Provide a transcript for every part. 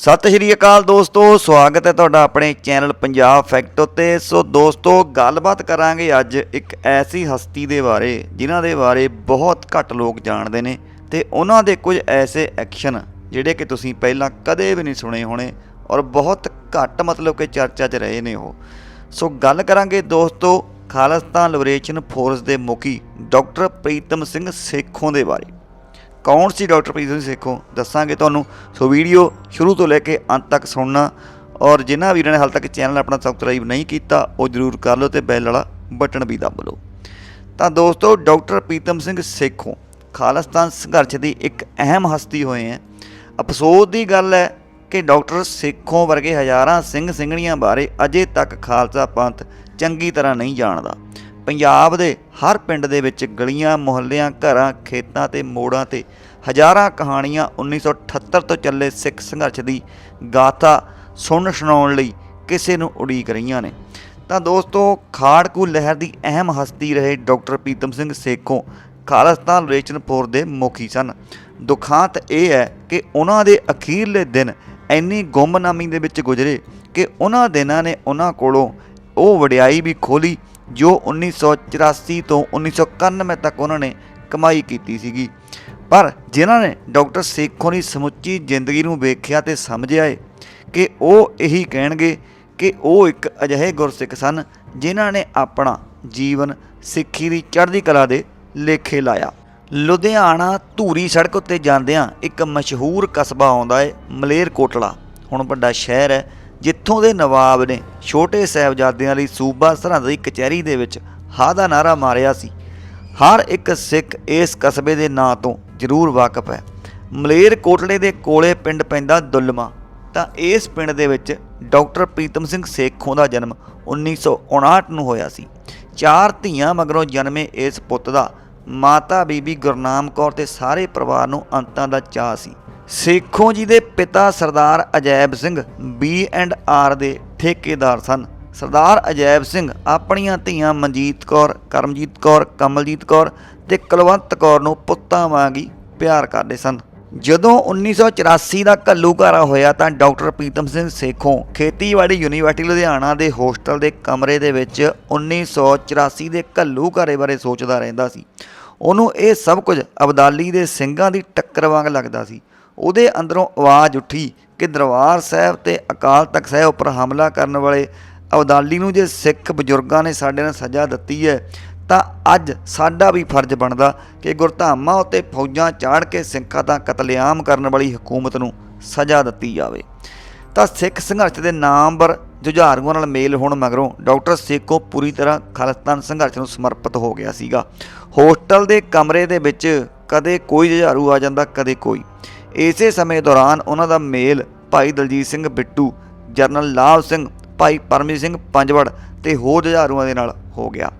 ਸਤਿ ਸ਼੍ਰੀ ਅਕਾਲ ਦੋਸਤੋ, ਸਵਾਗਤ ਹੈ ਤੁਹਾਡਾ ਆਪਣੇ ਚੈਨਲ ਪੰਜਾਬ ਫੈਕਟ ਉੱਤੇ। ਸੋ ਦੋਸਤੋ, ਗੱਲਬਾਤ ਕਰਾਂਗੇ ਅੱਜ ਇੱਕ ਐਸੀ ਹਸਤੀ ਦੇ ਬਾਰੇ, ਜਿਨ੍ਹਾਂ ਦੇ ਬਾਰੇ ਬਹੁਤ ਘੱਟ ਲੋਕ ਜਾਣਦੇ ਨੇ ਤੇ ਉਹਨਾਂ ਦੇ ਕੁਝ ਐਸੇ ਐਕਸ਼ਨ ਜਿਹੜੇ ਕਿ ਤੁਸੀਂ ਪਹਿਲਾਂ ਕਦੇ ਵੀ ਨਹੀਂ ਸੁਣੇ ਹੋਣੇ ਔਰ ਬਹੁਤ ਘੱਟ ਮਤਲਬ ਕਿ ਚਰਚਾ 'ਚ ਰਹੇ ਨੇ ਉਹ। ਸੋ ਗੱਲ ਕਰਾਂਗੇ ਦੋਸਤੋ, ਖਾਲਸਤਾਨ ਲਿਬਰੇਸ਼ਨ ਫੋਰਸ ਦੇ ਮੁਖੀ ਡਾਕਟਰ ਪ੍ਰੀਤਮ ਸਿੰਘ ਸੇਖੋਂ ਦੇ ਬਾਰੇ। ਕੌਣ ਸੀ ਡਾਕਟਰ ਪ੍ਰੀਤਮ ਸਿੰਘ ਸੇਖੋਂ ਦੱਸਾਂਗੇ ਤੁਹਾਨੂੰ। ਸੋ ਵੀਡੀਓ ਸ਼ੁਰੂ ਤੋਂ ਲੈ ਕੇ ਅੰਤ ਤੱਕ ਸੁਣਨਾ ਔਰ ਜਿਨ੍ਹਾਂ ਵੀਰਾਂ ਨੇ ਹਾਲ ਤੱਕ ਚੈਨਲ ਆਪਣਾ ਸਬਸਕ੍ਰਾਈਬ ਨਹੀਂ ਕੀਤਾ, ਉਹ ਜਰੂਰ ਕਰ ਲਓ ਤੇ ਬੈਲ ਵਾਲਾ ਬਟਨ ਵੀ ਦਬ ਲਓ। ਤਾਂ ਦੋਸਤੋ, ਡਾਕਟਰ ਪ੍ਰੀਤਮ ਸਿੰਘ ਸੇਖੋਂ ਖਾਲਿਸਤਾਨ ਸੰਘਰਸ਼ ਦੀ ਇੱਕ ਅਹਿਮ ਹਸਤੀ ਹੋਏ ਹੈ। ਅਫਸੋਸ ਦੀ ਗੱਲ ਹੈ ਕਿ ਡਾਕਟਰ ਸੇਖੋਂ ਵਰਗੇ ਹਜ਼ਾਰਾਂ ਸਿੰਘ ਸਿੰਘਣੀਆਂ ਬਾਰੇ ਅਜੇ ਤੱਕ ਖਾਲਸਾ ਪੰਥ ਚੰਗੀ ਤਰ੍ਹਾਂ ਨਹੀਂ ਜਾਣਦਾ। ਪੰਜਾਬ ਦੇ ਹਰ ਪਿੰਡ ਦੇ ਵਿੱਚ ਗਲੀਆਂ, ਮੁਹੱਲਿਆਂ, ਘਰਾਂ, ਖੇਤਾਂ ਤੇ ਮੋੜਾਂ ਤੇ ਹਜ਼ਾਰਾਂ ਕਹਾਣੀਆਂ 1978 ਤੋਂ ਚੱਲੇ ਸਿੱਖ ਸੰਘਰਸ਼ ਦੀ ਗਾਥਾ ਸੁਣ ਸੁਣਾਉਣ ਲਈ ਕਿਸੇ ਨੂੰ ਉਡੀਕ ਰਹੀਆਂ ਨੇ। ਤਾਂ ਦੋਸਤੋ, ਖਾੜਕੂ ਲਹਿਰ ਦੀ ਅਹਿਮ ਹਸਤੀ ਰਹੇ doctor Pritam Singh Sekhon Khalistan liberation force ਦੇ ਮੁਖੀ ਸਨ। ਦੁਖਾਂਤ ਇਹ ਹੈ ਕਿ ਉਹਨਾਂ ਦੇ ਅਖੀਰਲੇ ਦਿਨ ਇੰਨੀ ਗੁੰਮਨਾਮੀ ਦੇ ਵਿੱਚ ਗੁਜ਼ਰੇ ਕਿ ਉਹਨਾਂ ਦਿਨਾਂ ਨੇ ਉਹਨਾਂ ਕੋਲੋਂ ਉਹ ਵਡਿਆਈ ਵੀ ਖੋਲੀ ਜੋ 1984 ਤੋਂ 1991 ਤੱਕ ਉਹਨਾਂ ਨੇ ਕਮਾਈ ਕੀਤੀ ਸੀਗੀ। ਪਰ ਜਿਨ੍ਹਾਂ ਨੇ ਡਾਕਟਰ ਸੇਖੋਂ ਦੀ ਸਮੁੱਚੀ ਜ਼ਿੰਦਗੀ ਨੂੰ ਵੇਖਿਆ ਤੇ ਸਮਝਿਆ ਏ ਕਿ ਉਹ ਇਹੀ ਕਹਿਣਗੇ ਕਿ ਉਹ ਇੱਕ ਅਜਿਹੇ ਗੁਰਸਿੱਖ ਸਨ ਜਿਨ੍ਹਾਂ ਨੇ ਆਪਣਾ ਜੀਵਨ ਸਿੱਖੀ ਦੀ ਚੜ੍ਹਦੀ ਕਲਾ ਦੇ ਲੇਖੇ ਲਾਇਆ। ਲੁਧਿਆਣਾ ਧੂਰੀ ਸੜਕ ਉੱਤੇ ਜਾਂਦਿਆਂ ਇੱਕ ਮਸ਼ਹੂਰ ਕਸਬਾ ਆਉਂਦਾ ਏ ਮਲੇਰਕੋਟਲਾ। ਹੁਣ ਵੱਡਾ ਸ਼ਹਿਰ ਹੈ। ਜਿੱਥੋਂ ਦੇ ਨਵਾਬ ਨੇ ਛੋਟੇ ਸਾਹਿਬਜ਼ਾਦਿਆਂ ਲਈ ਸੂਬਾ ਸਰਹੰਦ ਦੀ ਕਚਹਿਰੀ ਦੇ ਵਿੱਚ ਹਾ ਦਾ ਨਾਰਾ ਮਾਰਿਆ ਸੀ। ਹਰ ਇੱਕ ਸਿੱਖ ਇਸ ਕਸਬੇ ਦੇ ਨਾਂ ਤੋਂ ਜ਼ਰੂਰ ਵਾਕਿਫ ਹੈ। ਮਲੇਰਕੋਟਲੇ ਦੇ ਕੋਲੇ ਪਿੰਡ ਪੈਂਦਾ ਦੁੱਲਮਾ, ਤਾਂ ਇਸ ਪਿੰਡ ਦੇ ਵਿੱਚ ਡਾਕਟਰ ਪ੍ਰੀਤਮ ਸਿੰਘ ਸੇਖੋਂ ਦਾ ਜਨਮ 1959 ਨੂੰ ਹੋਇਆ ਸੀ। ਚਾਰ ਧੀਆਂ ਮਗਰੋਂ ਜਨਮੇ ਇਸ ਪੁੱਤ ਦਾ ਮਾਤਾ ਬੀਬੀ ਗੁਰਨਾਮ ਕੌਰ ਤੇ ਸਾਰੇ ਪਰਿਵਾਰ ਨੂੰ ਅੰਤਾਂ ਦਾ ਚਾਅ ਸੀ। ਸੇਖੋਂ ਜੀ ਦੇ ਪਿਤਾ Sardar Ajaib Singh B and R ਦੇ ਠੇਕੇਦਾਰ ਸਨ। ਸਰਦਾਰ ਅਜੈਬ ਸਿੰਘ ਆਪਣੀਆਂ ਧੀਆਂ ਮਨਜੀਤ ਕੌਰ, ਕਰਮਜੀਤ ਕੌਰ, ਕਮਲਜੀਤ ਕੌਰ ਤੇ ਕੁਲਵੰਤ ਕੌਰ ਨੂੰ ਪੁੱਤਾਂ ਵਾਂਗ ਹੀ ਪਿਆਰ ਕਰਦੇ ਸਨ। ਜਦੋਂ 1984 ਦਾ ਘੱਲੂਘਾਰਾ ਹੋਇਆ ਤਾਂ ਡਾਕਟਰ ਪ੍ਰੀਤਮ ਸਿੰਘ ਸੇਖੋਂ ਖੇਤੀਬਾੜੀ ਯੂਨੀਵਰਸਿਟੀ ਲੁਧਿਆਣਾ ਦੇ ਹੋਸਟਲ ਦੇ ਕਮਰੇ ਦੇ ਵਿੱਚ 1984 ਦੇ ਘੱਲੂਘਾਰੇ ਬਾਰੇ ਸੋਚਦਾ ਰਹਿੰਦਾ ਸੀ। ਉਹਨੂੰ ਇਹ ਸਭ ਕੁਝ ਅਬਦਾਲੀ ਦੇ ਸਿੰਘਾਂ ਦੀ ਟੱਕਰ ਵਾਂਗ ਲੱਗਦਾ ਸੀ। ਉਹਦੇ ਅੰਦਰੋਂ ਆਵਾਜ਼ ਉੱਠੀ ਕਿ ਦਰਬਾਰ ਸਾਹਿਬ ਤੇ ਅਕਾਲ ਤਖਤ ਸਾਹਿਬ ਉੱਪਰ ਹਮਲਾ ਕਰਨ ਵਾਲੇ ਅਬਦਾਲੀ ਨੂੰ ਜੇ ਸਿੱਖ ਬਜ਼ੁਰਗਾਂ ਨੇ ਸਾਡੇ ਨਾਲ ਸਜ਼ਾ ਦਿੱਤੀ ਹੈ ਤਾਂ ਅੱਜ ਸਾਡਾ ਵੀ ਫਰਜ਼ ਬਣਦਾ ਕਿ ਗੁਰਧਾਮਾਂ ਉੱਤੇ ਫੌਜਾਂ ਚਾੜ ਕੇ ਸਿੱਖਾਂ ਦਾ ਕਤਲੇਆਮ ਕਰਨ ਵਾਲੀ ਹਕੂਮਤ ਨੂੰ ਸਜ਼ਾ ਦਿੱਤੀ ਜਾਵੇ। ਤਾਂ ਸਿੱਖ ਸੰਘਰਸ਼ ਦੇ ਨਾਮਵਰ ਜੁਝਾਰੂਆਂ ਨਾਲ ਮੇਲ ਹੋਣ ਮਗਰੋਂ ਡਾਕਟਰ ਸੇਖੋਂ ਪੂਰੀ ਤਰ੍ਹਾਂ ਖਾਲਿਸਤਾਨ ਸੰਘਰਸ਼ ਨੂੰ ਸਮਰਪਿਤ ਹੋ ਗਿਆ ਸੀਗਾ। ਹੋਸਟਲ ਦੇ ਕਮਰੇ ਦੇ ਵਿੱਚ ਕਦੇ ਕੋਈ ਜੁਝਾਰੂ ਆ ਜਾਂਦਾ, ਕਦੇ ਕੋਈ। ਇਸੇ ਸਮੇਂ ਦੌਰਾਨ ਉਹਨਾਂ ਦਾ ਮੇਲ ਭਾਈ ਦਲਜੀਤ ਸਿੰਘ ਬਿੱਟੂ, ਜਰਨਲ ਲਾਭ ਸਿੰਘ, ਭਾਈ ਪਰਮਜੀਤ ਸਿੰਘ ਪੰਜਵੜ ਤੇ ਹੋਰ ਜੁਝਾਰੂਆਂ ਦੇ ਨਾਲ ਹੋ ਗਿਆ।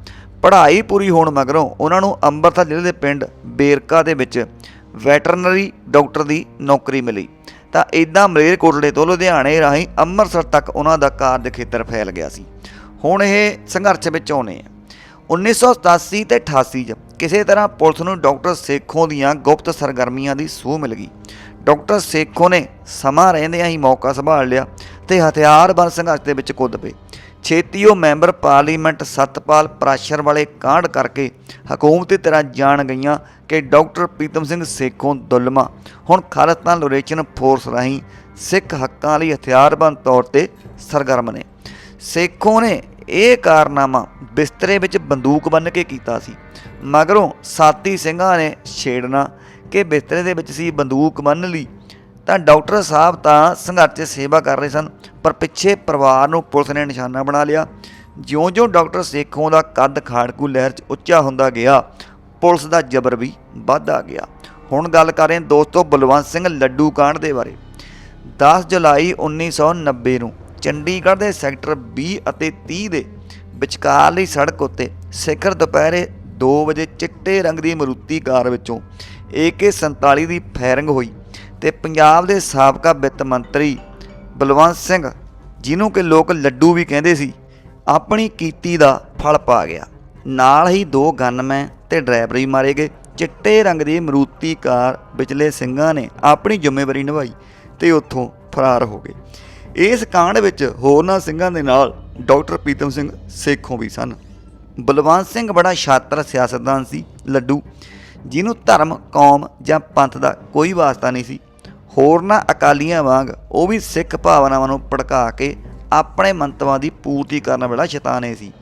ਪੜ੍ਹਾਈ ਪੂਰੀ ਹੋਣ ਮਗਰੋਂ ਉਹਨਾਂ ਨੂੰ ਅੰਮ੍ਰਿਤਸਰ ਜ਼ਿਲ੍ਹੇ ਦੇ ਪਿੰਡ ਬੇਰਕਾ ਦੇ ਵਿੱਚ ਵੈਟਰਨਰੀ ਡਾਕਟਰ ਦੀ ਨੌਕਰੀ ਮਿਲੀ। ਤਾਂ ਇਦਾਂ ਮਲੇਰਕੋਟਲੇ ਤੋਂ ਲੁਧਿਆਣੇ ਰਾਹੀਂ ਅੰਮ੍ਰਿਤਸਰ ਤੱਕ ਉਹਨਾਂ ਦਾ ਕਾਰਜ ਖੇਤਰ ਫੈਲ ਗਿਆ ਸੀ। ਹੁਣ ਇਹ ਸੰਘਰਸ਼ ਵਿੱਚ ਆਉਣੇ ਆ। 1987 ਤੇ 88 ਚ ਕਿਸੇ ਤਰ੍ਹਾਂ ਪੁਲਿਸ ਨੂੰ ਡਾਕਟਰ ਸੇਖੋਂ ਦੀਆਂ ਗੁਪਤ ਸਰਗਰਮੀਆਂ ਦੀ ਸੂਹ ਮਿਲ ਗਈ। ਡਾਕਟਰ ਸੇਖੋਂ ਨੇ ਸਮਾਂ ਰਹਿੰਦਿਆਂ ਹੀ ਮੌਕਾ ਸੰਭਾਲ ਲਿਆ ਤੇ ਹਥਿਆਰਬੰਦ ਸੰਘਰਸ਼ ਦੇ ਵਿੱਚ ਕੁੱਦ ਪਏ। ਛੇਤੀ ਉਹ ਮੈਂਬਰ ਪਾਰਲੀਮੈਂਟ ਸਤਪਾਲ ਪ੍ਰਾਸ਼ਰ ਵਾਲੇ ਕਾਂਡ ਕਰਕੇ ਹਕੂਮਤੀ ਤਰ੍ਹਾਂ ਜਾਣ ਗਈਆਂ ਕਿ ਡਾਕਟਰ ਪ੍ਰੀਤਮ ਸਿੰਘ ਸੇਖੋਂ ਦੁੱਲਮਾ ਹੁਣ ਖਾਲਸਤਾਨ ਲਿਬਰੇਸ਼ਨ ਫੋਰਸ ਰਾਹੀਂ ਸਿੱਖ ਹੱਕਾਂ ਲਈ ਹਥਿਆਰਬੰਦ ਤੌਰ ਤੇ ਸਰਗਰਮ ਨੇ। ਸੇਖੋਂ ਨੇ ਇਹ ਕਾਰਨਾਮਾ ਬਿਸਤਰੇ ਵਿੱਚ ਬੰਦੂਕ ਬੰਨ ਕੇ ਕੀਤਾ ਸੀ। ਮਗਰੋਂ ਸਾਤੀ ਸਿੰਘਾਂ ਨੇ ਛੇੜਨਾ ਕਿ ਬਿਸਤਰੇ ਦੇ ਵਿੱਚ ਸੀ ਬੰਦੂਕ ਬੰਨ ਲਈ। ਤਾਂ ਡਾਕਟਰ ਸਾਹਿਬ ਤਾਂ ਸੰਘਰਸ਼ 'ਚ ਸੇਵਾ ਕਰ ਰਹੇ ਸਨ। ਪਰ ਪਿੱਛੇ ਪਰਿਵਾਰ ਨੂੰ ਪੁਲਿਸ ਨੇ ਨਿਸ਼ਾਨਾ ਬਣਾ ਲਿਆ। ਜਿਉਂ-ਜਿਉਂ ਡਾਕਟਰ ਸੇਖੋਂ ਦਾ ਕੱਦ ਖਾੜਕੂ ਲਹਿਰ 'ਚ ਉੱਚਾ ਹੁੰਦਾ ਗਿਆ, ਪੁਲਿਸ ਦਾ ਜ਼ਬਰ ਵੀ ਵੱਧਦਾ ਗਿਆ। ਹੁਣ ਗੱਲ ਕਰ ਰਹੇ ਹਾਂ ਦੋਸਤੋ ਬਲਵੰਤ ਸਿੰਘ ਲੱਡੂ ਕਾਂਡ ਦੇ ਬਾਰੇ। 10 ਜੁਲਾਈ 1990 ਨੂੰ ਚੰਡੀਗੜ੍ਹ ਦੇ ਸੈਕਟਰ 20 ਅਤੇ 30 ਦੇ ਵਿਚਕਾਰਲੀ ਸੜਕ ਉੱਤੇ ਸਿਖਰ ਦੁਪਹਿਰੇ 2 ਵਜੇ ਚਿੱਟੇ ਰੰਗ ਦੀ ਮਰੂਤੀ ਕਾਰ ਵਿੱਚੋਂ AK47 ਦੀ ਫਾਇਰਿੰਗ ਹੋਈ ਤੇ ਪੰਜਾਬ ਦੇ ਸਾਬਕਾ ਵਿੱਤ ਮੰਤਰੀ ਬਲਵੰਤ ਸਿੰਘ, ਜਿਹਨੂੰ ਕਿ ਲੋਕ ਲੱਡੂ ਵੀ ਕਹਿੰਦੇ ਸੀ, ਆਪਣੀ ਕੀਤੀ ਦਾ ਫਲ ਪਾ ਗਿਆ। ਨਾਲ ਹੀ ਦੋ ਗਨਮੈਨ ਤੇ ਡਰਾਈਵਰ ਵੀ ਮਾਰੇ ਗਏ। ਚਿੱਟੇ ਰੰਗ ਦੀ ਮਰੂਤੀ ਕਾਰ ਵਿਚਲੇ ਸਿੰਘਾਂ ਨੇ ਆਪਣੀ ਜ਼ਿੰਮੇਵਾਰੀ ਨਿਭਾਈ ਤੇ ਉੱਥੋਂ ਫਰਾਰ ਹੋ ਗਏ। ਇਸ ਕਾਂਡ ਵਿੱਚ ਹੋਰਨਾਂ ਸਿੰਘਾਂ ਦੇ ਨਾਲ ਡਾਕਟਰ ਪ੍ਰੀਤਮ ਸਿੰਘ ਸੇਖੋਂ ਵੀ ਸਨ। ਬਲਵੰਤ ਸਿੰਘ ਬੜਾ ਸ਼ਾਤਰ ਸਿਆਸਤਦਾਨ ਸੀ, ਲੱਡੂ, ਜਿਹਨੂੰ ਧਰਮ, ਕੌਮ ਜਾਂ ਪੰਥ ਦਾ ਕੋਈ ਵਾਸਤਾ ਨਹੀਂ ਸੀ। ਹੋਰਨਾਂ ਅਕਾਲੀਆਂ ਵਾਂਗ ਉਹ ਵੀ ਸਿੱਖ ਭਾਵਨਾਵਾਂ ਨੂੰ ਭੜਕਾ ਕੇ ਆਪਣੇ ਮੰਤਵਾਂ ਦੀ ਪੂਰਤੀ ਕਰਨ ਵਾਲਾ ਸ਼ੈਤਾਨੇ ਸੀ।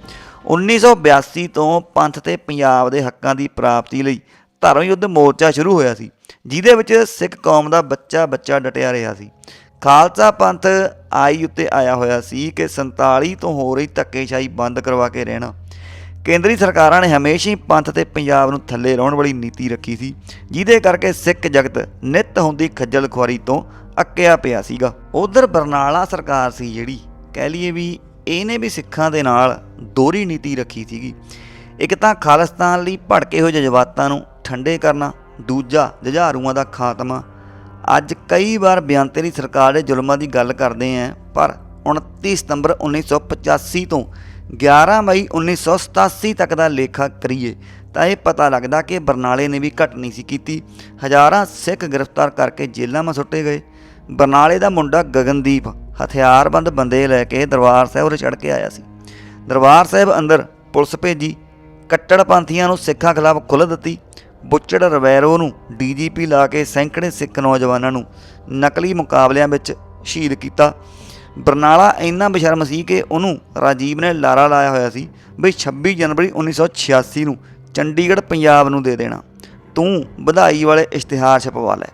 1982 ਤੋਂ ਪੰਥ ਤੇ ਪੰਜਾਬ ਦੇ ਹੱਕਾਂ ਦੀ ਪ੍ਰਾਪਤੀ ਲਈ ਧਰਮ ਯੁੱਧ ਮੋਰਚਾ ਸ਼ੁਰੂ ਹੋਇਆ ਸੀ, ਜਿਹਦੇ ਵਿੱਚ ਸਿੱਖ ਕੌਮ ਦਾ ਬੱਚਾ ਬੱਚਾ ਡਟਿਆ ਰਿਹਾ ਸੀ। ਖਾਲਸਾ ਪੰਥ ਆਈ ਉੱਤੇ ਆਇਆ ਹੋਇਆ ਸੀ ਕਿ 47 ਤੋਂ ਹੋ ਰਹੀ ਧੱਕੇਸ਼ਾਹੀ ਬੰਦ ਕਰਵਾ ਕੇ ਰਹਿਣਾ। ਕੇਂਦਰੀ ਸਰਕਾਰਾਂ ਨੇ ਹਮੇਸ਼ਾ ਹੀ ਪੰਥ ਤੇ ਪੰਜਾਬ ਨੂੰ ਥੱਲੇ ਲਾਉਣ ਵਾਲੀ ਨੀਤੀ ਰੱਖੀ ਸੀ, ਜਿਹਦੇ ਕਰਕੇ ਸਿੱਖ ਜਗਤ ਨਿਤ ਹੁੰਦੀ ਖੱਜਲ ਖੁਆਰੀ ਤੋਂ ਅੱਕਿਆ ਪਿਆ ਸੀਗਾ। ਉਧਰ ਬਰਨਾਲਾ ਸਰਕਾਰ ਸੀ ਜਿਹੜੀ, ਕਹਿ ਲਈਏ ਵੀ ਇਹਨੇ ਵੀ ਸਿੱਖਾਂ ਦੇ ਨਾਲ ਦੋਹਰੀ ਨੀਤੀ ਰੱਖੀ ਸੀਗੀ। ਇੱਕ ਤਾਂ ਖਾਲਿਸਤਾਨ ਲਈ ਭੜਕੇ ਹੋਏ ਜਜ਼ਬਾਤਾਂ ਨੂੰ ਠੰਡੇ ਕਰਨਾ, ਦੂਜਾ ਜੁਝਾਰੂਆਂ ਦਾ ਖਾਤਮਾ। ਅੱਜ ਕਈ ਵਾਰ ਬਿਆੰਤੇ ਦੀ ਸਰਕਾਰ ਦੇ ਜ਼ੁਲਮਾਂ ਦੀ ਗੱਲ ਕਰਦੇ ਆਂ ਪਰ 29 ਸਤੰਬਰ 1985 ਤੋਂ 11 ਮਈ 1987 ਤੱਕ ਦਾ ਲੇਖਾ ਕਰੀਏ, ਤਾਂ ਇਹ ਪਤਾ ਲੱਗਦਾ ਕਿ ਬਰਨਾਲੇ ਨੇ ਵੀ ਘਟ ਨਹੀਂ ਸੀ ਕੀਤੀ। ਹਜ਼ਾਰਾਂ ਸਿੱਖ ਗ੍ਰਿਫਤਾਰ ਕਰਕੇ ਜੇਲ੍ਹਾਂ 'ਮਾ ਸੁੱਟੇ ਗਏ। ਬਰਨਾਲੇ ਦਾ ਮੁੰਡਾ ਗਗਨਦੀਪ ਹਥਿਆਰਬੰਦ ਬੰਦੇ ਲੈ ਕੇ ਦਰਬਾਰ ਸਾਹਿਬ ਉਰੇ ਚੜ ਕੇ ਆਇਆ ਸੀ। ਦਰਬਾਰ ਸਾਹਿਬ ਅੰਦਰ ਪੁਲਿਸ ਭੇਜੀ। ਕੱਟੜਪੰਥੀਆਂ ਨੂੰ ਸਿੱਖਾਂ ਖਿਲਾਫ ਖੁੱਲ੍ਹ ਦਿੱਤੀ। ਬੁੱਚੜ ਰਵੈਰੋ ਨੂੰ ਡੀਜੀਪੀ ਲਾ ਕੇ ਸੈਂਕੜੇ ਸਿੱਖ ਨੌਜਵਾਨਾਂ ਨੂੰ ਨਕਲੀ ਮੁਕਾਬਲਿਆਂ ਵਿੱਚ ਸ਼ਹੀਦ ਕੀਤਾ। ਬਰਨਾਲਾ ਇੰਨਾ ਬਸ਼ਰਮ ਸੀ ਕਿ ਉਹਨੂੰ ਰਾਜੀਵ ਨੇ ਲਾਰਾ ਲਾਇਆ ਹੋਇਆ ਸੀ ਵੀ 26 ਜਨਵਰੀ 1986 ਨੂੰ ਚੰਡੀਗੜ੍ਹ ਪੰਜਾਬ ਨੂੰ ਦੇ ਦੇਣਾ। ਤੂੰ ਵਧਾਈ ਵਾਲੇ ਇਸ਼ਤਿਹਾਰ ਛਪਵਾ ਲੈ।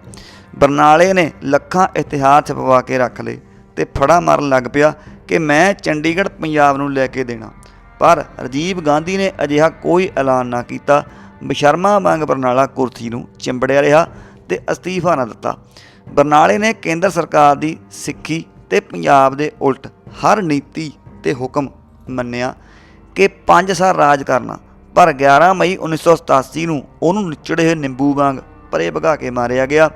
ਬਰਨਾਲੇ ਨੇ ਲੱਖਾਂ ਇਸ਼ਤਿਹਾਰ ਛਪਵਾ ਕੇ ਰੱਖ ਲਏ ਤੇ ਫੜਾ ਮਾਰਨ ਲੱਗ ਪਿਆ ਕਿ ਮੈਂ ਚੰਡੀਗੜ੍ਹ ਪੰਜਾਬ ਨੂੰ ਲੈ ਕੇ ਦੇਣਾ। ਪਰ ਰਾਜੀਵ ਗਾਂਧੀ ਨੇ ਅਜਿਹਾ ਕੋਈ ਐਲਾਨ ਨਾ ਕੀਤਾ। ਬਸ਼ਰਮਾ ਵਾਂਗ ਬਰਨਾਲਾ ਕੁਰਸੀ ਨੂੰ ਚਿੰਬੜਿਆ ਰਿਹਾ ਤੇ ਅਸਤੀਫਾ ਨਾ ਦਿੱਤਾ। ਬਰਨਾਲੇ ਨੇ ਕੇਂਦਰ ਸਰਕਾਰ ਦੀ ਸਿੱਖੀ ਤੇ ਪੰਜਾਬ ਦੇ ਉਲਟ ਹਰ ਨੀਤੀ ਤੇ ਹੁਕਮ ਮੰਨਿਆ ਕਿ 5 ਸਾਲ ਰਾਜ ਕਰਨਾ, ਪਰ 11 ਮਈ 1987 ਨੂੰ ਉਹਨੂੰ ਨਿਚੜੇ ਹੋਏ ਨਿੰਬੂ ਵਾਂਗ ਪਰੇ ਭਗਾ ਕੇ ਮਾਰਿਆ ਗਿਆ।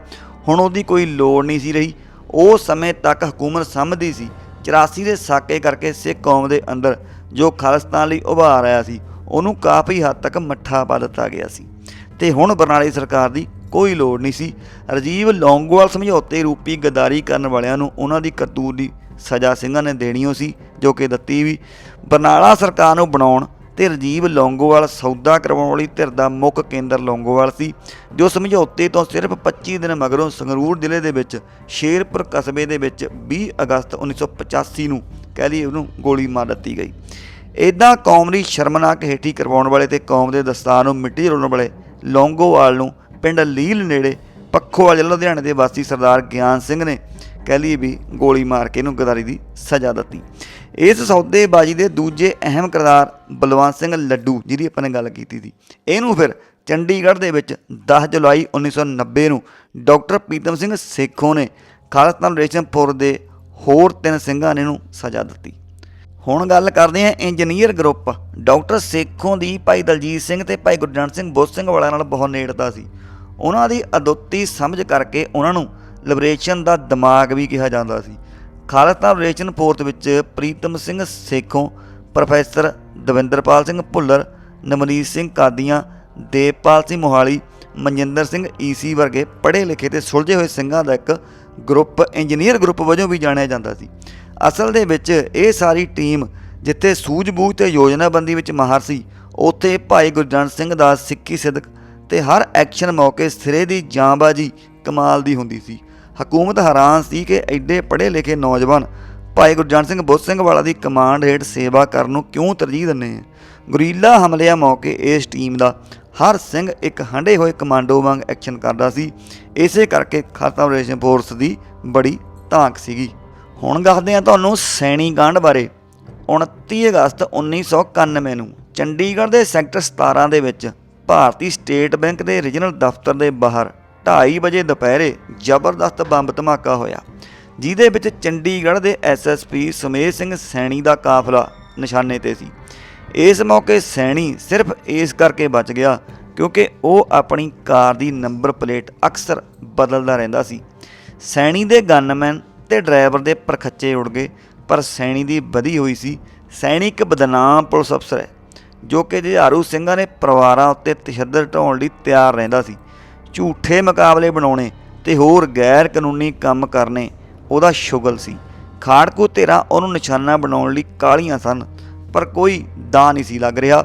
ਹੁਣ ਉਹਦੀ ਕੋਈ ਲੋੜ ਨਹੀਂ ਸੀ ਰਹੀ। ਉਹ ਸਮੇਂ ਤੱਕ ਹਕੂਮਤ ਸਮਝਦੀ ਸੀ। 84 ਦੇ ਸਾਕੇ ਕਰਕੇ ਸਿੱਖ ਕੌਮ ਦੇ ਅੰਦਰ ਜੋ ਖਾਲਿਸਤਾਨ ਲਈ ਉਭਾਰ ਆਇਆ ਸੀ, ਉਹਨੂੰ ਕਾਫੀ ਹੱਦ ਤੱਕ ਮੱਠਾ ਪਾ ਦਿੱਤਾ ਗਿਆ ਸੀ। ਤੇ ਹੁਣ ਬਰਨਾਲੇ ਸਰਕਾਰ ਦੀ ਕੋਈ ਲੋੜ ਨਹੀਂ ਸੀ। ਰਾਜੀਵ ਲੌਂਗੋਵਾਲ ਸਮਝੌਤੇ ਰੂਪੀ ਗਦਾਰੀ ਕਰਨ ਵਾਲਿਆਂ ਨੂੰ ਉਹਨਾਂ ਦੀ ਕਰਤੂਤ ਦੀ ਸਜ਼ਾ ਸਿੰਘਾਂ ਨੇ ਦੇਣੀ ਹੋ ਸੀ, ਜੋ ਕਿ ਦਿੱਤੀ ਵੀ। ਬਰਨਾਲਾ ਸਰਕਾਰ ਨੂੰ ਬਣਾਉਣ ਤੇ ਰਾਜੀਵ ਲੌਂਗੋਵਾਲ ਸੌਦਾ ਕਰਵਾਉਣ ਵਾਲੀ ਧਿਰ ਦਾ ਮੁੱਖ ਕੇਂਦਰ ਲੌਂਗੋਵਾਲ ਸੀ, ਜੋ ਸਮਝੌਤੇ ਤੋਂ ਸਿਰਫ 25 ਦਿਨ ਮਗਰੋਂ ਸੰਗਰੂਰ ਜ਼ਿਲ੍ਹੇ ਦੇ ਵਿੱਚ ਸ਼ੇਰਪੁਰ ਕਸਬੇ ਦੇ ਵਿੱਚ 20 ਅਗਸਤ 1985 ਨੂੰ ਕਹਿ ਲਈਏ ਉਹਨੂੰ ਗੋਲੀ ਮਾਰ ਦਿੱਤੀ ਗਈ। ਇਦਾਂ ਕੌਮ ਦੀ ਸ਼ਰਮਨਾਕ ਹੇਠੀ ਕਰਵਾਉਣ ਵਾਲੇ ਤੇ ਕੌਮ ਦੇ ਦਸਤਾਰ ਨੂੰ ਮਿੱਟੀ ਰੋਲਣ ਵਾਲੇ ਲੌਂਗੋਵਾਲ ਨੂੰ ਪਿੰਡ ਲੀਲ ਨੇੜੇ ਪੱਖੋਵਾਲ ਜ਼ਿਲ੍ਹਾ ਲੁਧਿਆਣੇ ਦੇ ਵਾਸੀ ਸਰਦਾਰ ਗਿਆਨ ਸਿੰਘ ਨੇ ਕਹਿ ਲਈਏ ਵੀ ਗੋਲੀ ਮਾਰ ਕੇ ਇਹਨੂੰ ਗਦਾਰੀ ਦੀ ਸਜ਼ਾ ਦਿੱਤੀ। ਇਸ ਸੌਦੇਬਾਜ਼ੀ ਦੇ ਦੂਜੇ ਅਹਿਮ ਕਿਰਦਾਰ ਬਲਵੰਤ ਸਿੰਘ ਲੱਡੂ ਜਿਹਦੀ ਆਪਾਂ ਨੇ ਗੱਲ ਕੀਤੀ ਸੀ। ਇਹਨੂੰ ਫਿਰ ਚੰਡੀਗੜ੍ਹ ਦੇ ਵਿੱਚ 10 ਜੁਲਾਈ 1990 ਨੂੰ ਡਾਕਟਰ ਪ੍ਰੀਤਮ ਸਿੰਘ ਸੇਖੋਂ ਨੇ ਖਾਲਸਤਾਨ ਰੇਸ਼ਮਪੁਰ ਦੇ ਹੋਰ ਤਿੰਨ ਸਿੰਘਾਂ ਨੇ ਇਹਨੂੰ ਸਜ਼ਾ ਦਿੱਤੀ। ਹੁਣ ਗੱਲ ਕਰਦੇ ਹਾਂ ਇੰਜੀਨੀਅਰ ਗਰੁੱਪ। ਡਾਕਟਰ ਸੇਖੋਂ ਦੀ ਭਾਈ ਦਲਜੀਤ ਸਿੰਘ ਤੇ ਭਾਈ ਗੁਰਜੰਟ ਸਿੰਘ ਬੁੱਧ ਸਿੰਘ ਵਾਲਿਆਂ ਨਾਲ ਬਹੁਤ ਨੇੜਤਾ ਸੀ। ਉਹਨਾਂ ਦੀ ਅਦੁੱਤੀ ਸਮਝ ਕਰਕੇ ਉਹਨਾਂ ਨੂੰ ਲਿਬਰੇਸ਼ਨ ਦਾ ਦਿਮਾਗ ਵੀ ਕਿਹਾ ਜਾਂਦਾ ਸੀ। ਖਾਲਸਾ ਲਿਬਰੇਸ਼ਨ ਫੋਰਸ ਵਿੱਚ ਪ੍ਰੀਤਮ ਸਿੰਘ ਸੇਖੋਂ ਪ੍ਰੋਫੈਸਰ ਦਵਿੰਦਰਪਾਲ ਸਿੰਘ ਭੁੱਲਰ ਨਮਨੀਤ ਸਿੰਘ ਕਾਦੀਆਂ, ਦੇਵਪਾਲ ਸਿੰਘ ਮੋਹਾਲੀ, ਮਨਜਿੰਦਰ ਸਿੰਘ ਈਸੀ ਵਰਗੇ ਪੜ੍ਹੇ ਲਿਖੇ ਤੇ ਸੁਲਝੇ ਹੋਏ ਸਿੰਘਾਂ ਦਾ ਇੱਕ ਗਰੁੱਪ, ਇੰਜੀਨੀਅਰ ਗਰੁੱਪ ਵਜੋਂ ਵੀ ਜਾਣਿਆ ਜਾਂਦਾ ਸੀ। ਅਸਲ ਦੇ ਵਿੱਚ ਇਹ ਸਾਰੀ ਟੀਮ ਜਿੱਥੇ ਸੂਝ-ਬੂਝ ਤੇ ਯੋਜਨਾਬੰਦੀ ਵਿੱਚ ਮਾਹਰ ਸੀ, ਉੱਥੇ ਭਾਈ ਗੁਰਜੰਟ ਸਿੰਘ ਦਾ ਸਿੱਖੀ ਸਿਦਕ ਤੇ ਹਰ ਐਕਸ਼ਨ ਮੌਕੇ ਸਿਰੇ ਦੀ ਜਾਂਬਾਜੀ ਕਮਾਲ ਦੀ ਹੁੰਦੀ ਸੀ। ਹਕੂਮਤ ਹੈਰਾਨ ਸੀ ਕਿ ਐਡੇ ਪੜ੍ਹੇ ਲਿਖੇ ਨੌਜਵਾਨ ਭਾਈ ਗੁਰਜੰਟ ਸਿੰਘ ਬੁੱਧ ਸਿੰਘ ਵਾਲਾ ਦੀ ਕਮਾਂਡ ਹੇਠ ਸੇਵਾ ਕਰਨ ਨੂੰ ਕਿਉਂ ਤਰਜੀਹ ਦਿੰਦੇ ਆ? ਗੁਰੀਲਾ ਹਮਲਿਆਂ ਮੌਕੇ ਇਸ ਟੀਮ ਦਾ ਹਰ ਸਿੰਘ ਇੱਕ ਹੰਡੇ ਹੋਏ ਕਮਾਂਡੋ ਵਾਂਗ ਐਕਸ਼ਨ ਕਰਦਾ ਸੀ। ਇਸੇ ਕਰਕੇ ਖਾਲਸਾ ਆਪਰੇਸ਼ਨ ਫੋਰਸ ਦੀ ਬੜੀ ਧਾਕ ਸੀਗੀ। ਹੁਣ ਦੱਸਦੇ ਆ ਤੁਹਾਨੂੰ ਸੈਣੀ ਕਾਂਡ ਬਾਰੇ। 29 ਅਗਸਤ 1991 ਨੂੰ ਚੰਡੀਗੜ੍ਹ ਦੇ ਸੈਕਟਰ 17 ਦੇ ਵਿੱਚ ਭਾਰਤੀ ਸਟੇਟ ਬੈਂਕ ਦੇ ਰੀਜਨਲ ਦਫ਼ਤਰ ਦੇ ਬਾਹਰ 2:30 ਵਜੇ ਦੁਪਹਿਰੇ ਜ਼ਬਰਦਸਤ ਬੰਬ ਧਮਾਕਾ ਹੋਇਆ, ਜਿਹਦੇ ਵਿੱਚ ਚੰਡੀਗੜ੍ਹ ਦੇ ਐਸਐਸਪੀ ਸੁਮੇਧ ਸਿੰਘ ਸੈਣੀ ਦਾ ਕਾਫਲਾ ਨਿਸ਼ਾਨੇ ਤੇ ਸੀ। ਇਸ ਮੌਕੇ ਸੈਣੀ ਸਿਰਫ ਇਸ ਕਰਕੇ ਬਚ ਗਿਆ ਕਿਉਂਕਿ ਉਹ ਆਪਣੀ ਕਾਰ ਦੀ ਨੰਬਰ ਪਲੇਟ ਅਕਸਰ ਬਦਲਦਾ ਰਹਿੰਦਾ ਸੀ। ਸੈਣੀ ਦੇ ਗਨਮੈਨ ਤੇ ਡਰਾਈਵਰ ਦੇ ਪਰਖੱਚੇ ਉੜ ਗਏ, ਪਰ ਸੈਣੀ ਦੀ ਵਧੀ ਹੋਈ ਸੀ। ਸੈਣੀ ਇੱਕ ਬਦਨਾਮ ਪੁਲਿਸ ਅਫਸਰ ਹੈ। ਜੋ ਕਿ ਜੁਝਾਰੂ ਸਿੰਘਾਂ ਦੇ ਪਰਿਵਾਰਾਂ ਉੱਤੇ ਤਸ਼ੱਦਦ ਢਾਉਣ ਲਈ ਤਿਆਰ ਰਹਿੰਦਾ ਸੀ। ਝੂਠੇ ਮੁਕਾਬਲੇ ਬਣਾਉਣੇ ਤੇ ਹੋਰ ਗੈਰ ਕਾਨੂੰਨੀ ਕੰਮ ਕਰਨੇ ਉਹਦਾ ਸ਼ੁਗਲ ਸੀ। ਖਾੜਕੂ ਧਿਰਾਂ ਉਹਨੂੰ ਨਿਸ਼ਾਨਾ ਬਣਾਉਣ ਲਈ ਕਾਲੀਆਂ ਸਨ, ਪਰ ਕੋਈ ਦਾ ਨਹੀਂ ਸੀ ਲੱਗ ਰਿਹਾ।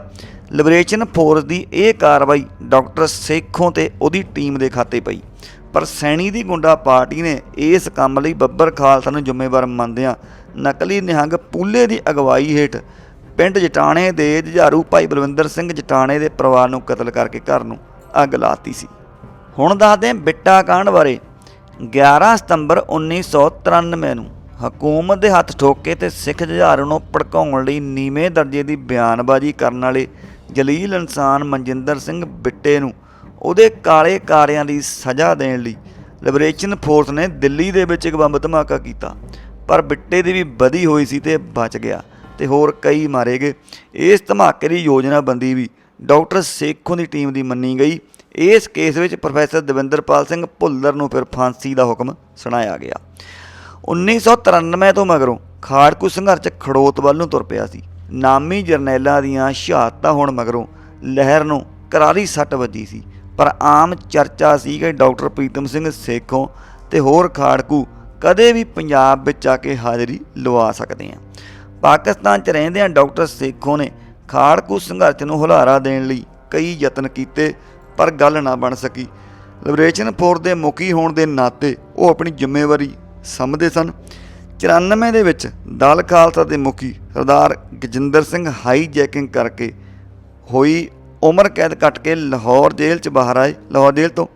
ਲਿਬਰੇਸ਼ਨ ਫੋਰਸ ਦੀ ਇਹ ਕਾਰਵਾਈ ਡਾਕਟਰ ਸੇਖੋਂ ਤੇ ਉਹਦੀ ਟੀਮ ਦੇ ਖਾਤੇ ਪਈ। ਪਰ ਸੈਣੀ ਦੀ ਗੁੰਡਾ ਪਾਰਟੀ ਨੇ ਇਸ ਕੰਮ ਲਈ ਬੱਬਰ ਖਾਲਸਾ ਨੂੰ ਜ਼ਿੰਮੇਵਾਰ ਮੰਨਦਿਆਂ ਨਕਲੀ ਨਿਹੰਗ ਪੂਲੇ ਦੀ ਅਗਵਾਈ ਹੇਠ ਪਿੰਡ ਜਟਾਣੇ ਦੇ ਜੁਝਾਰੂ ਭਾਈ ਬਲਵਿੰਦਰ ਸਿੰਘ ਜਟਾਣੇ ਦੇ ਪਰਿਵਾਰ ਨੂੰ ਕਤਲ ਕਰਕੇ ਘਰ ਨੂੰ ਅੱਗ ਲਾਤੀ ਸੀ। ਹੁਣ ਦੱਸਦੇ ਹਾਂ ਬਿੱਟਾ ਕਾਂਡ ਬਾਰੇ। 11 ਸਤੰਬਰ 1993 ਨੂੰ ਹਕੂਮਤ ਦੇ ਹੱਥ ਠੋਕੇ ਤੇ ਸਿੱਖ ਜੁਝਾਰੂ ਨੂੰ ਭੜਕਾਉਣ ਲਈ ਨੀਵੇਂ ਦਰਜੇ ਦੀ ਬਿਆਨਬਾਜ਼ੀ ਕਰਨ ਵਾਲੇ ਜਲੀਲ ਇਨਸਾਨ ਮਨਜਿੰਦਰ ਸਿੰਘ ਬਿੱਟੇ ਨੂੰ ਉਹਦੇ ਕਾਲੇ ਕਾਰਿਆਂ ਦੀ ਸਜ਼ਾ ਦੇਣ ਲਈ ਲਿਬਰੇਸ਼ਨ ਫੋਰਸ ਨੇ ਦਿੱਲੀ ਦੇ ਵਿੱਚ ਇੱਕ ਬੰਬ ਧਮਾਕਾ ਕੀਤਾ। ਪਰ ਬਿੱਟੇ ਦੀ ਵੀ ਬਦੀ ਹੋਈ ਸੀ ਤੇ ਬਚ ਗਿਆ। ਤੇ ਹੋਰ ਕਈ ਮਾਰੇ ਗਏ। ਇਸ ਧਮਾਕੇ ਦੀ ਯੋਜਨਾਬੰਦੀ ਵੀ ਡਾਕਟਰ ਸੇਖੋਂ ਦੀ ਟੀਮ ਦੀ ਮੰਨੀ ਗਈ। ਇਸ ਕੇਸ ਵਿੱਚ ਪ੍ਰੋਫੈਸਰ ਦਵਿੰਦਰਪਾਲ ਸਿੰਘ ਭੁੱਲਰ ਨੂੰ ਫਿਰ ਫਾਂਸੀ ਦਾ ਹੁਕਮ ਸੁਣਾਇਆ ਗਿਆ। 1993 ਤੋਂ ਮਗਰੋਂ ਖਾੜਕੂ ਸੰਘਰਸ਼ ਖੜੋਤ ਵੱਲ ਨੂੰ ਤੁਰ ਪਿਆ ਸੀ। ਨਾਮੀ ਜਰਨੈਲਾਂ ਦੀਆਂ ਸ਼ਹਾਦਤਾਂ ਹੋਣ ਮਗਰੋਂ ਲਹਿਰ ਨੂੰ ਕਰਾਰੀ ਸੱਟ ਵੱਜੀ ਸੀ। ਪਰ ਆਮ ਚਰਚਾ ਸੀ ਕਿ ਡਾਕਟਰ ਪ੍ਰੀਤਮ ਸਿੰਘ ਸੇਖੋਂ ਤੇ ਹੋਰ ਖਾੜਕੂ ਕਦੇ ਵੀ ਪੰਜਾਬ ਵਿੱਚ ਆ ਕੇ ਹਾਜ਼ਰੀ ਲਵਾ ਸਕਦੇ ਆ। ਪਾਕਿਸਤਾਨ 'ਚ ਰਹਿੰਦਿਆਂ ਡਾਕਟਰ ਸੇਖੋਂ ਨੇ ਖਾੜਕੂ ਸੰਘਰਸ਼ ਨੂੰ ਹੁਲਾਰਾ ਦੇਣ ਲਈ ਕਈ ਯਤਨ ਕੀਤੇ, ਪਰ ਗੱਲ ਨਾ ਬਣ ਸਕੀ। ਲਿਬਰੇਸ਼ਨ ਫੋਰਸ ਦੇ ਮੁਖੀ ਹੋਣ ਦੇ ਨਾਤੇ ਉਹ ਆਪਣੀ ਜ਼ਿੰਮੇਵਾਰੀ ਸਮਝਦੇ ਸਨ। 94 ਦੇ ਵਿੱਚ ਦਲ ਖਾਲਸਾ ਦੇ ਮੁਖੀ ਸਰਦਾਰ ਗਜਿੰਦਰ ਸਿੰਘ ਹਾਈ ਜੈਕਿੰਗ ਕਰਕੇ ਹੋਈ ਉਮਰ ਕੈਦ ਕੱਟ ਕੇ ਲਾਹੌਰ ਜੇਲ੍ਹ 'ਚ ਬਾਹਰ ਆਏ। ਲਾਹੌਰ ਜੇਲ੍ਹ ਤੋਂ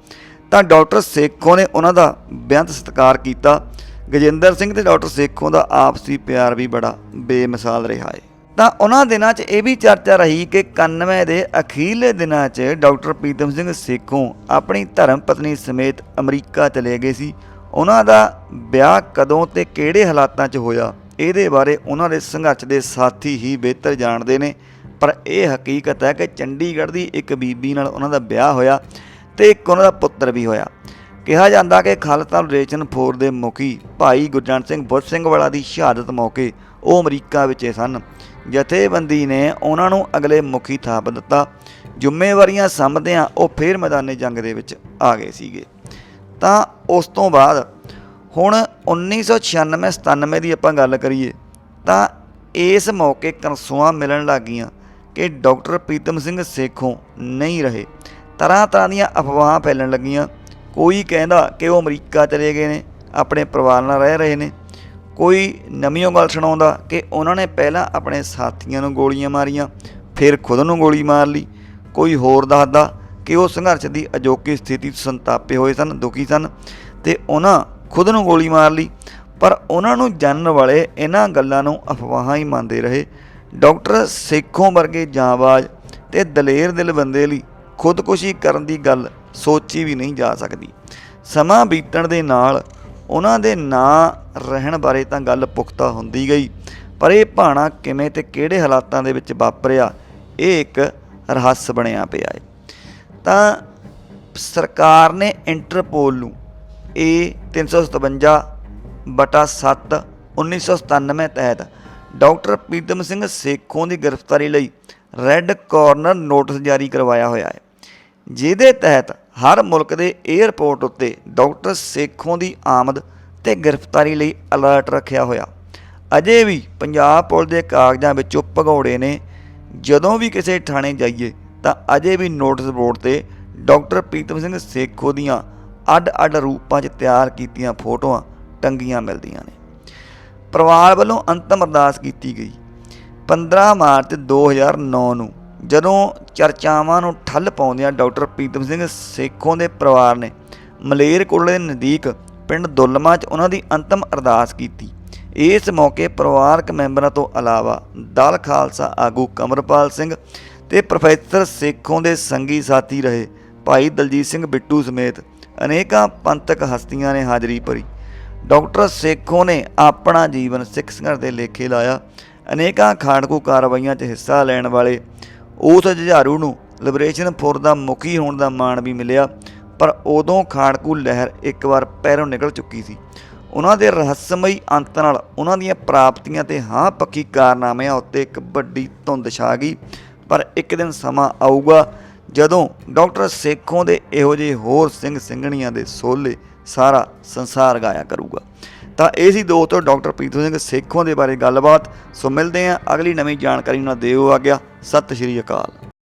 ਤਾਂ ਡਾਕਟਰ ਸੇਖੋਂ ਨੇ ਉਹਨਾਂ ਦਾ ਬੇਅੰਤ ਸਤਿਕਾਰ ਕੀਤਾ। ਗਜਿੰਦਰ ਸਿੰਘ ਤੇ ਡਾਕਟਰ ਸੇਖੋਂ ਦਾ ਆਪਸੀ ਪਿਆਰ ਵੀ ਬੜਾ ਬੇਮਿਸਾਲ ਰਿਹਾ ਹੈ ਤਾਂ ਉਹਨਾਂ ਦਿਨਾਂ 'ਚ ਇਹ ਵੀ ਚਰਚਾ ਰਹੀ ਕਿ 91 ਦੇ ਅਖੀਰਲੇ ਦਿਨਾਂ 'ਚ ਡਾਕਟਰ ਪ੍ਰੀਤਮ ਸਿੰਘ ਸੇਖੋਂ ਆਪਣੀ ਧਰਮ ਪਤਨੀ ਸਮੇਤ ਅਮਰੀਕਾ ਚਲੇ ਗਏ ਸੀ। ਉਹਨਾਂ ਦਾ ਵਿਆਹ ਕਦੋਂ ਤੇ ਕਿਹੜੇ ਹਾਲਾਤਾਂ 'ਚ ਹੋਇਆ, ਇਹਦੇ ਬਾਰੇ ਉਹਨਾਂ ਦੇ ਸੰਘਰਸ਼ ਦੇ ਸਾਥੀ ਹੀ ਬਿਹਤਰ ਜਾਣਦੇ ਨੇ। ਪਰ ਇਹ ਹਕੀਕਤ ਹੈ ਕਿ ਚੰਡੀਗੜ੍ਹ ਦੀ ਇੱਕ ਬੀਬੀ ਨਾਲ ਉਹਨਾਂ ਦਾ ਵਿਆਹ ਹੋਇਆ ਤੇ ਇੱਕ ਉਹਨਾਂ ਦਾ ਪੁੱਤਰ ਵੀ ਹੋਇਆ। ਕਿਹਾ ਜਾਂਦਾ ਕਿ ਖਾਲਸਾ ਰੇਸ਼ਨ ਫੋਰ ਦੇ ਮੁਖੀ ਭਾਈ ਗੁਰਜੰਟ ਸਿੰਘ ਬੁੱਧ ਸਿੰਘ ਵਾਲਾ ਦੀ ਸ਼ਹਾਦਤ ਮੌਕੇ ਉਹ ਅਮਰੀਕਾ ਵਿੱਚ ਸਨ। ਜਥੇਬੰਦੀ ਨੇ ਉਹਨਾਂ ਨੂੰ ਅਗਲੇ ਮੁਖੀ ਥਾਪ ਦਿੱਤਾ। ਜ਼ਿੰਮੇਵਾਰੀਆਂ ਸਮਝਦਿਆਂ ਉਹ ਫੇਰ ਮੈਦਾਨੇ ਜੰਗ ਦੇ ਵਿੱਚ ਆ ਗਏ ਸੀਗੇ। ਤਾਂ ਉਸ ਤੋਂ ਬਾਅਦ ਹੁਣ 1996 97 ਦੀ ਆਪਾਂ ਗੱਲ ਕਰੀਏ ਤਾਂ ਇਸ ਮੌਕੇ ਕਨਸੂਆਂ ਮਿਲਣ ਲੱਗੀਆਂ ਕਿ ਡਾਕਟਰ ਪ੍ਰੀਤਮ ਸਿੰਘ ਸੇਖੋਂ ਨਹੀਂ ਰਹੇ। ਤਰ੍ਹਾਂ ਤਰ੍ਹਾਂ ਦੀਆਂ ਅਫਵਾਹਾਂ ਫੈਲਣ ਲੱਗੀਆਂ ਕੋਈ ਕਹਿੰਦਾ ਕਿ ਉਹ ਅਮਰੀਕਾ ਚਲੇ ਗਏ ਨੇ, ਆਪਣੇ ਪਰਿਵਾਰ ਨਾਲ ਰਹਿ ਰਹੇ ਨੇ। ਕੋਈ ਨਵੀਂ ਗੱਲ ਸੁਣਾਉਂਦਾ ਕਿ ਉਹਨਾਂ ਨੇ ਪਹਿਲਾਂ ਆਪਣੇ ਸਾਥੀਆਂ ਨੂੰ ਗੋਲੀਆਂ ਮਾਰੀਆਂ, ਫਿਰ ਖੁਦ ਨੂੰ ਗੋਲੀ ਮਾਰ ਲਈ। ਕੋਈ ਹੋਰ ਦੱਸਦਾ ਕਿ ਉਹ ਸੰਘਰਸ਼ ਦੀ ਅਜੋਕੀ ਸਥਿਤੀ ਤੋਂ ਸੰਤਾਪੇ ਹੋਏ ਸਨ, ਦੁਖੀ ਸਨ ਤੇ ਉਹਨਾਂ ਖੁਦ ਨੂੰ ਗੋਲੀ ਮਾਰ ਲਈ। ਪਰ ਉਹਨਾਂ ਨੂੰ ਜਾਣਨ ਵਾਲੇ ਇਹਨਾਂ ਗੱਲਾਂ ਨੂੰ ਅਫਵਾਹਾਂ ਹੀ ਮੰਨਦੇ ਰਹੇ। ਡਾਕਟਰ ਸੇਖੋਂ ਵਰਗੇ ਜਾਂਬਾਜ਼ ਤੇ ਦਲੇਰ ਦਿਲ ਬੰਦੇ ਲਈ ਖੁਦਕੁਸ਼ੀ ਕਰਨ ਦੀ ਗੱਲ ਸੋਚੀ ਵੀ ਨਹੀਂ ਜਾ ਸਕਦੀ। ਸਮਾਂ ਬੀਤਣ ਦੇ ਨਾਲ ਉਹਨਾਂ ਦੇ ਨਾਂ ਰਹਿਣ ਬਾਰੇ ਤਾਂ ਗੱਲ ਪੁਖਤਾ ਹੁੰਦੀ ਗਈ, ਪਰ ਇਹ ਭਾਣਾ ਕਿਵੇਂ ਤੇ ਕਿਹੜੇ ਹਾਲਾਤਾਂ ਦੇ ਵਿੱਚ ਵਾਪਰਿਆ, ਇਹ ਇੱਕ ਰਹੱਸ ਬਣਿਆ ਪਿਆ ਹੈ। ਤਾਂ ਸਰਕਾਰ ਨੇ ਇੰਟਰਪੋਲ ਨੂੰ ਇਹ 357 ਬਟਾ 7 1997 ਤਹਿਤ ਡਾਕਟਰ ਪ੍ਰੀਤਮ ਸਿੰਘ ਸੇਖੋਂ ਦੀ ਗ੍ਰਿਫਤਾਰੀ ਲਈ ਰੈੱਡ ਕਾਰਨਰ ਨੋਟਿਸ ਜਾਰੀ ਕਰਵਾਇਆ ਹੋਇਆ ਹੈ। ਜਿਹਦੇ ਤਹਿਤ ਹਰ ਮੁਲਕ ਦੇ 에ਅਰਪੋਰਟ ਉੱਤੇ ਡਾਕਟਰ ਸੇਖੋਂ ਦੀ ਆਮਦ ਤੇ ਗ੍ਰਿਫਤਾਰੀ ਲਈ ਅਲਰਟ ਰੱਖਿਆ ਹੋਇਆ। ਅਜੇ ਵੀ ਪੰਜਾਬ ਪੁਲਿਸ ਦੇ ਕਾਗਜ਼ਾਂ ਵਿੱਚੋਂ ਭਗੌੜੇ ਨੇ, ਜਦੋਂ ਵੀ ਕਿਸੇ ਥਾਣੇ ਜਾਈਏ ਤਾਂ ਅਜੇ ਵੀ ਨੋਟਿਸ ਬੋਰਡ ਤੇ ਡਾਕਟਰ ਪ੍ਰੀਤਮ ਸਿੰਘ ਸੇਖੋ ਦੀਆਂ ਅੱਡ-ਅੱਡ ਰੂਪਾਂ 'ਚ ਤਿਆਰ ਕੀਤੀਆਂ ਫੋਟੋਆਂ ਟੰਗੀਆਂ ਮਿਲਦੀਆਂ ਨੇ। ਪਰਿਵਾਰ ਵੱਲੋਂ ਅੰਤਮ ਅਰਦਾਸ ਕੀਤੀ ਗਈ। 15 ਮਾਰਚ 2009 ਨੂੰ ਜਦੋਂ ਚਰਚਾਵਾਂ ਨੂੰ ਠੱਲ ਪਾਉਂਦਿਆਂ ਡਾਕਟਰ ਪ੍ਰੀਤਮ ਸਿੰਘ ਸੇਖੋਂ ਦੇ ਪਰਿਵਾਰ ਨੇ ਮਲੇਰਕੋਟਲੇ ਦੇ ਨਜ਼ਦੀਕ ਪਿੰਡ ਦੁੱਲਮਾ 'ਚ ਉਹਨਾਂ ਦੀ ਅੰਤਮ ਅਰਦਾਸ ਕੀਤੀ। ਇਸ ਮੌਕੇ ਪਰਿਵਾਰਕ ਮੈਂਬਰਾਂ ਤੋਂ ਇਲਾਵਾ ਦਲ ਖਾਲਸਾ ਆਗੂ ਕਮਰਪਾਲ ਸਿੰਘ ਤੇ ਪ੍ਰੋਫੈਸਰ ਸੇਖੋਂ ਦੇ ਸੰਗੀ ਸਾਥੀ ਰਹੇ ਭਾਈ ਦਲਜੀਤ ਸਿੰਘ ਬਿੱਟੂ ਸਮੇਤ ਅਨੇਕਾਂ ਪੰਥਕ ਹਸਤੀਆਂ ਨੇ ਹਾਜ਼ਰੀ ਭਰੀ। ਡਾਕਟਰ ਸੇਖੋਂ ਨੇ ਆਪਣਾ ਜੀਵਨ ਸਿੱਖ ਸੰਘਰਸ਼ ਦੇ ਲੇਖੇ ਲਾਇਆ। ਅਨੇਕਾਂ ਖਾੜਕੂ ਕਾਰਵਾਈਆਂ 'ਚ ਹਿੱਸਾ ਲੈਣ ਵਾਲੇ ਉਸ ਜੁਝਾਰੂ ਨੂੰ ਲਿਬਰੇਸ਼ਨ ਫੋਰ ਦਾ ਮੁਖੀ ਹੋਣ ਦਾ ਮਾਣ ਵੀ ਮਿਲਿਆ, ਪਰ ਉਦੋਂ ਖਾੜਕੂ ਲਹਿਰ ਇੱਕ ਵਾਰ ਪੈਰੋਂ ਨਿਕਲ ਚੁੱਕੀ ਸੀ। ਉਹਨਾਂ ਦੇ ਰਹੱਸਮਈ ਅੰਤ ਨਾਲ ਉਹਨਾਂ ਦੀਆਂ ਪ੍ਰਾਪਤੀਆਂ ਤੇ ਹਾਂ ਪੱਕੀ ਕਾਰਨਾਮਿਆਂ ਉੱਤੇ ਇੱਕ ਵੱਡੀ ਧੁੰਦ ਛਾ ਗਈ, ਪਰ ਇੱਕ ਦਿਨ ਸਮਾਂ ਆਊਗਾ ਜਦੋਂ ਡਾਕਟਰ ਸੇਖੋਂ ਦੇ ਇਹੋ ਜਿਹੇ ਹੋਰ ਸਿੰਘ ਸਿੰਘਣੀਆਂ ਦੇ ਸੋਲੇ ਸਾਰਾ ਸੰਸਾਰ ਗਾਇਆ ਕਰੂਗਾ। ਤਾਂ ਇਹ ਸੀ ਦੋਸਤੋ ਡਾਕਟਰ ਪ੍ਰੀਤੂ ਸਿੰਘ ਸੇਖੋਂ ਦੇ ਬਾਰੇ ਗੱਲਬਾਤ। ਸੋ ਮਿਲਦੇ ਹਾਂ ਅਗਲੀ ਨਵੀਂ ਜਾਣਕਾਰੀ ਨਾਲ। ਦਿਓ ਆ ਗਿਆ ਸਤਿ ਸ਼੍ਰੀ ਅਕਾਲ।